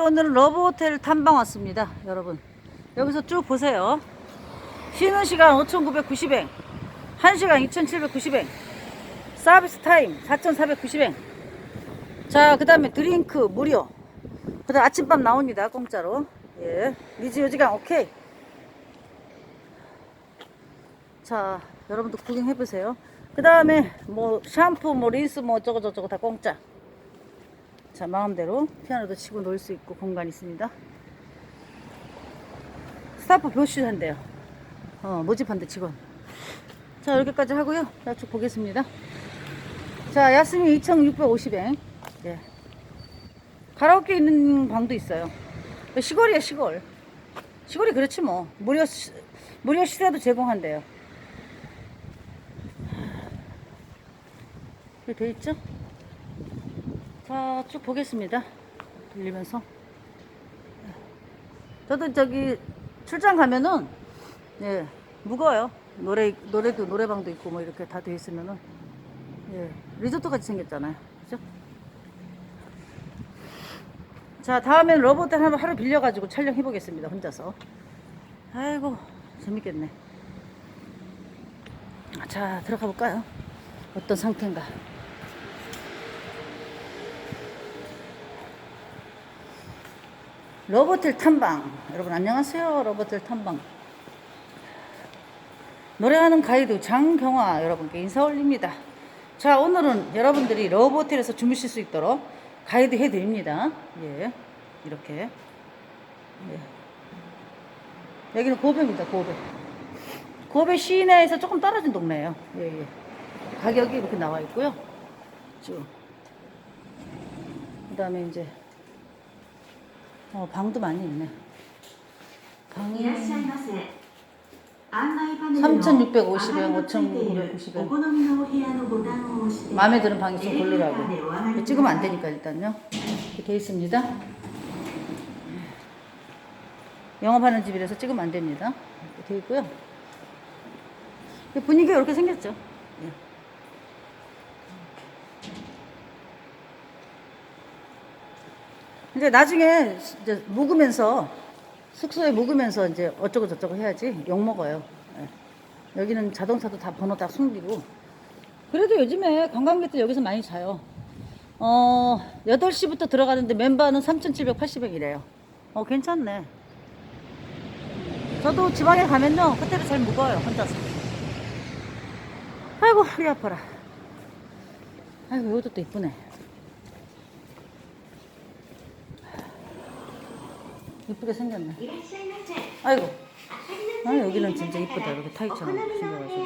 오늘은 러브호텔 탐방 왔습니다, 여러분. 여기서 쭉 보세요. 쉬는 시간 5,990엔, 1시간 2,790엔, 서비스 타임 4,490엔. 자, 그 다음에 드링크 무료. 그 다음 아침밥 나옵니다, 공짜로. 예. 리즈 요지강 오케이. 자, 여러분도 구경해보세요. 그 다음에 뭐 샴푸, 뭐 린스, 뭐 어쩌고저쩌고 다 공짜. 자, 마음대로 피아노도 치고 놀 수 있고 공간 있습니다. 스타프 교실한대요. 어, 모집한대 직원. 자, 이렇게까지 하고요. 자, 쭉 보겠습니다. 자, 야스미 2,650엔. 예. 가라오케 있는 방도 있어요. 시골이야, 시골. 시골이 그렇지 뭐. 무료, 시- 무료 시세도 제공한대요. 이렇게 돼 있죠? 자, 쭉 보겠습니다. 들리면서. 저도 저기 출장 가면은, 예, 무거워요. 노래, 노래도, 노래방도 있고 뭐 이렇게 다 돼 있으면은, 예, 리조트 같이 생겼잖아요. 그죠? 자, 다음엔 로봇 하나 하루 빌려가지고 촬영해 보겠습니다. 혼자서. 아이고, 재밌겠네. 자, 들어가 볼까요? 어떤 상태인가. 로보텔 탐방. 여러분 안녕하세요. 로보텔 탐방. 노래하는 가이드 장경화 여러분께 인사 올립니다. 자 오늘은 여러분들이 로보텔에서 주무실 수 있도록 가이드 해드립니다. 예 이렇게. 예. 여기는 고베입니다 고베. 고베 시내에서 조금 떨어진 동네예요. 예, 예. 가격이 이렇게 나와 있고요. 쭉그 다음에 이제 어, 방도 많이 있네. 방이 3,650원, 5,990원. 마음에 드는 방이 좀 고르라고. 찍으면 안 되니까 일단요. 이렇게 돼 있습니다. 영업하는 집이라서 찍으면 안 됩니다. 이렇게 돼 있고요. 분위기가 이렇게 생겼죠. 예. 이제 나중에 이제 묵으면서 숙소에 묵으면서 이제 어쩌고 저쩌고 해야지 욕 먹어요. 예. 여기는 자동차도 다 번호 다 숨기고. 그래도 요즘에 관광객들 여기서 많이 자요. 어, 8시부터 들어가는데 멤버는 3,780원이래요. 어, 괜찮네. 저도 지방에 가면요, 호텔에 잘 묵어요, 혼자서. 아이고, 허리 아파라. 아이고, 여기도 또 이쁘네. 이쁘게 생겼네. 아이고. 아, 여기는 진짜 이쁘다. 이렇게 타이처럼 생겨가지고.